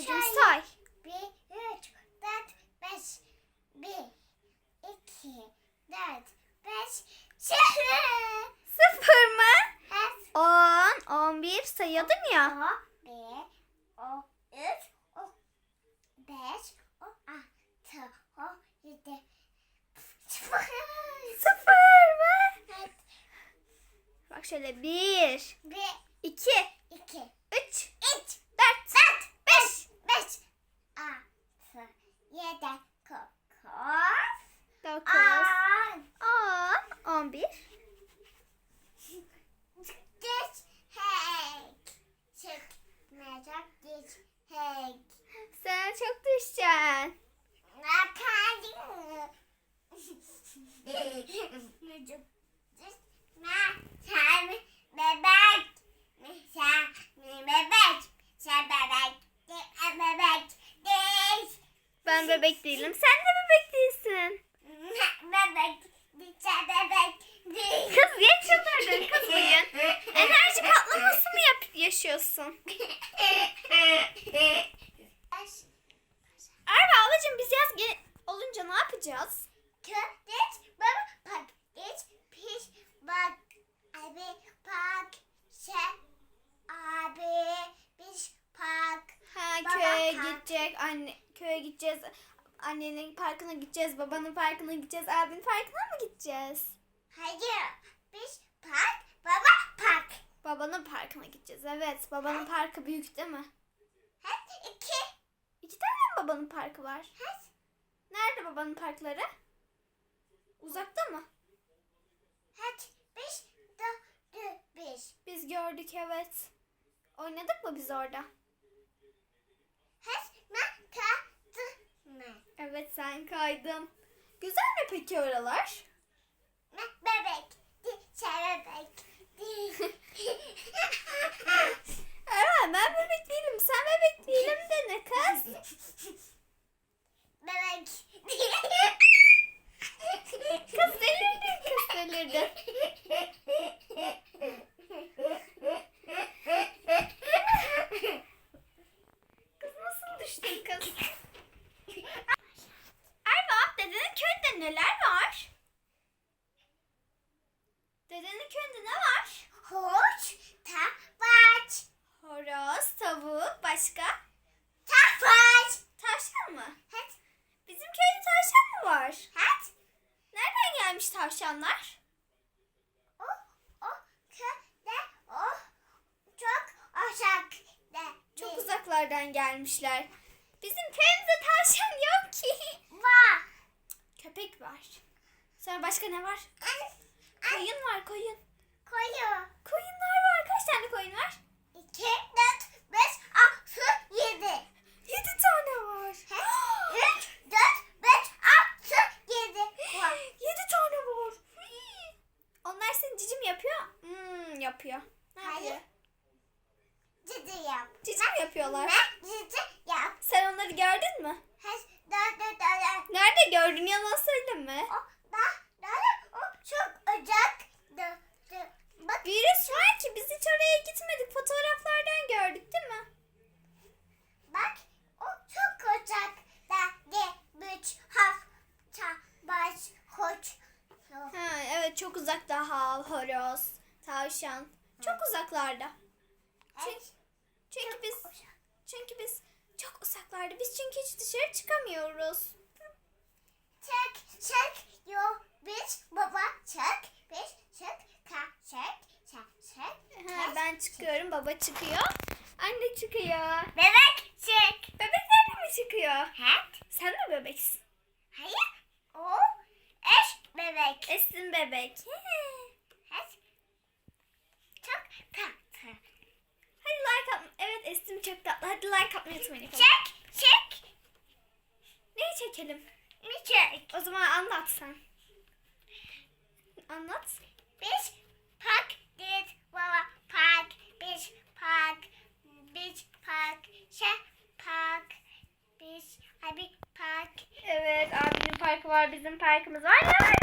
ablacığım say. 1, 3, 4, 5, 1, 2, 4, 5, 0. Sıfır mı? Evet. 10, 11 sayıyordun ya. 1, 2, 3, 5, 6, 7, 0. Sıfır mı? Evet. Bak şöyle 1, 1, 2, 2, 3, 3, 4, 4 yedi, dokuz, dokuz, on. on, bir. Geç hek. Çıkmayacak geç hek. Sen çok düşeceksin. Makarna. Çocuk düşme. Sen bebek. Sen bebek. Sen bebek. Sen bebek. Değil. Ben bebek değilim. Sen de bebek değilsin. Bebek. Kız niye çıldırdın kız bugün? Enerji patlaması mı yap yaşıyorsun? Arba ablacığım biz yaz olunca ne yapacağız? Köpek baba bak geç piş bak abi bak şey abi Baba gidecek anne köye gideceğiz. Annenin parkına gideceğiz, babanın parkına gideceğiz, abinin parkına mı gideceğiz? hayır biz park baba park Babanın parkına gideceğiz. Evet, babanın parkı büyük değil mi? hadi iki İki tane mi babanın parkı var? hadi Nerede babanın parkları? Uzakta mı? hadi biz dördü biz Biz gördük evet. Oynadık mı biz orada? hadi ne kaldı mı Evet sen kaydın. Güzel mi peki oralar? ne bebek di şey bebek di Evet ben bebek değilim. Sen bebek değilim de ne kız? bebek Kız delirdin kız delirdin. Kız nasıl düştün kız? Erva dedenin köyünde neler var? Dedenin köyünde ne var? Hoş tabaç Horoz, tavuk, başka? tabaç Tavşan mı? hadi Bizim köyde tavşan mı var? hadi Nereden gelmiş tavşanlar? uzaklardan gelmişler. Bizim köyümüzde tavşan yok ki. var Köpek var. Sonra başka ne var? Koyun var koyun. koyu Koyunlar var. Kaç tane koyun var? iki dört beş altı yedi Yedi tane var. üç dört beş altı yedi var Yedi tane var. Onlar seni cicim yapıyor. Hmm, yapıyor. Ne Hayır. yapıyor? Cici yap Cicim yapıyorlar. ne cici yap Sen onları gördün mü? Dört Nerede gördün? Yalan söyleme. o da da o çok ocak de de bak Virüs var ki biz hiç oraya gitmedik. Fotoğraflardan gördük değil mi? Bak o çok ocak da de büç hafta baş koç. Ha, evet çok uzakta hal, horoz, tavşan. Çok uzaklarda. Çünkü, çünkü biz çünkü biz çok uzaklarda. Biz çünkü hiç dışarı çıkamıyoruz. Çek çek yo biz baba çek biz çek ka çek çek çek. Ha, ben çıkıyorum, baba çıkıyor. Anne çıkıyor. Bebek çek. Bebekler de mi çıkıyor? Het. Sen mi bebeksin? Hayır. O eş bebek. Esin bebek. Het. Çok tatlı. Hadi like at. Evet Esin çok tatlı. Hadi like atmayı unutmayın. Çek çek. Neyi çekelim? Ne çek? O zaman anlat sen. Anlat. Biz park git baba park biz park biz park şey park biz abi park Evet abinin parkı var bizim parkımız var.